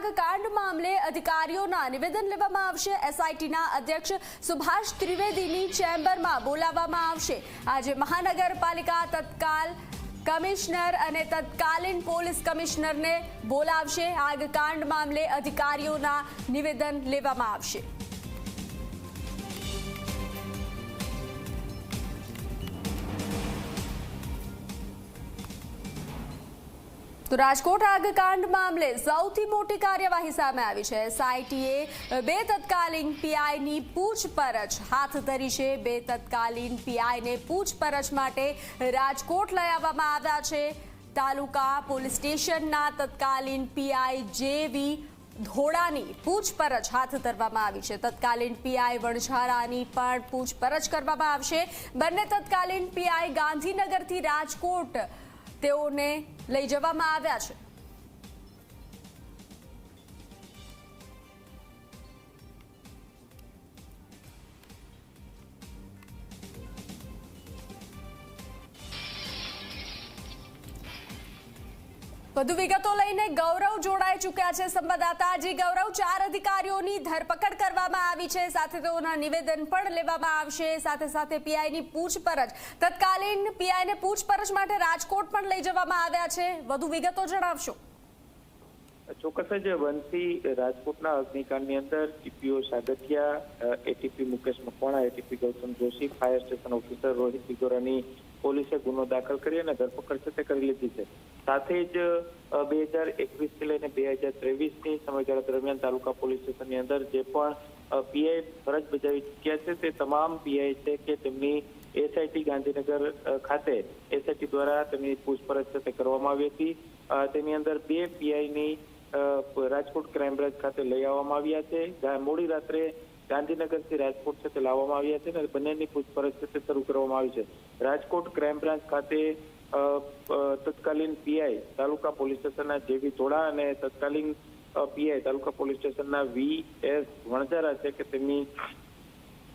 આગ કાંડ મામલે અધિકારીઓના નિવેદન લેવામાં આવશે. એસઆઈટીના અધ્યક્ષ સુભાષ ત્રિવેદીની ચેમ્બરમાં બોલાવવામાં આવશે. આજે મહાનગરપાલિકા તત્કાલ કમિશનર અને તત્કાલીન પોલીસ કમિશનરને બોલાવશે. આગ કાંડ મામલે અધિકારીઓના નિવેદન લેવામાં આવશે. તો રાજકોટ આગકાંડ મામલે સૌથી મોટી કાર્યવાહી સામે આવી છે. એસઆઈટીએ બે તત્કાલીન પીઆઈની પૂછપરછ હાથ ધરી છે. બે તત્કાલીન પીઆઈને પૂછપરછ માટે રાજકોટ લઈ આવવામાં આવ્યા છે. તાલુકા પોલીસ સ્ટેશનના તત્કાલીન પીઆઈ જેવી ધોળાની પૂછપરછ હાથ ધરવામાં આવી છે. તત્કાલીન પીઆઈ વણઝારાની પણ પૂછપરછ કરવામાં આવશે. બંને તત્કાલીન પીઆઈ ગાંધીનગરથી રાજકોટ તેઓને લઈ જવામાં આવ્યા છે. વધુ વિગતો લઈને ગૌરવ જોડાઈ ચૂક્યા છે સંવાદદાતાજી ગૌરવ, ચાર અધિકારીઓની ધરપકડ કરવામાં આવી છે. સાથે તેઓના નિવેદન પણ લેવામાં આવશે. સાથે સાથે પીઆઈની પૂછપરછ. તત્કાલીન પીઆઈને પૂછપરછ માટે રાજકોટ પણ લઈ જવામાં આવ્યા છે. વધુ વિગતો જણાવશો. ચોક્કસ જ બંસી રાજકોટના અગ્નિકાંડની અંદર TPO Sagathiya ATP Mukesh Makwana, ATP Gautam Joshi, fire station officer Rohit દિગોરાની પોલીસે ગુનો દાખલ કરી અને ધરપકડ છે તે કરી લીધી છે. સાથે જ બે હજાર એકવીસથી લઈને બે હજાર ત્રેવીસની સમયગાળા દરમિયાન તાલુકા પોલીસ સ્ટેશનની અંદર જે પણ પીઆઈ ફરજ બજાવી ચૂક્યા છે તે તમામ પીઆઈ છે કે તેમની એસઆઈટી ગાંધીનગર ખાતે એસઆઈટી દ્વારા તેમની પૂછપરછ છે કરવામાં આવી હતી. તેની અંદર બે પીઆઈની રાજકોટ ક્રાઇમ બ્રાન્ચ ખાતે લઈ આવવામાં આવ્યા છે. મોડી રાત્રે ગાંધીનગરથી રાજકોટ તે લાવવામાં આવ્યા છે અને બંનેની પૂછપરછ તે શરૂ કરવામાં આવી છે. રાજકોટ ક્રાઇમ બ્રાન્ચ ખાતે તત્કાલીન પીઆઈ તાલુકા પોલીસ સ્ટેશનના જેવી ધોળા અને તત્કાલીન પીઆઈ તાલુકા પોલીસ સ્ટેશનના વી એસ વણઝારા છે કે તેમની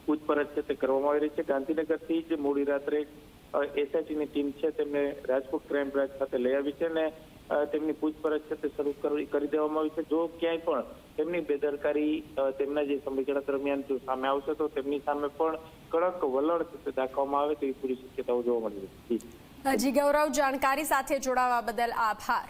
પૂછપરછ છે તે કરવામાં આવી રહી છે. ગાંધીનગરથી જ મોડી રાત્રે એસઆઈટીની ટીમ છે તેમને રાજકોટ ક્રાઇમ બ્રાન્ચ ખાતે લઈ આવી છે અને તેમની પૂછપરછ છે તે શરૂ કરી દેવામાં આવી છે. જો ક્યાંય પણ તેમની બેદરકારી તેમના જે સમયગાળા દરમિયાન જો સામે આવશે, તો તેમની સામે પણ કડક વલણ તે દાખવવામાં આવે તેવી પૂરી શક્યતાઓ જોવા મળી રહી છે. હજી ગૌરવ, જાણકારી સાથે જોડાવા બદલ આભાર.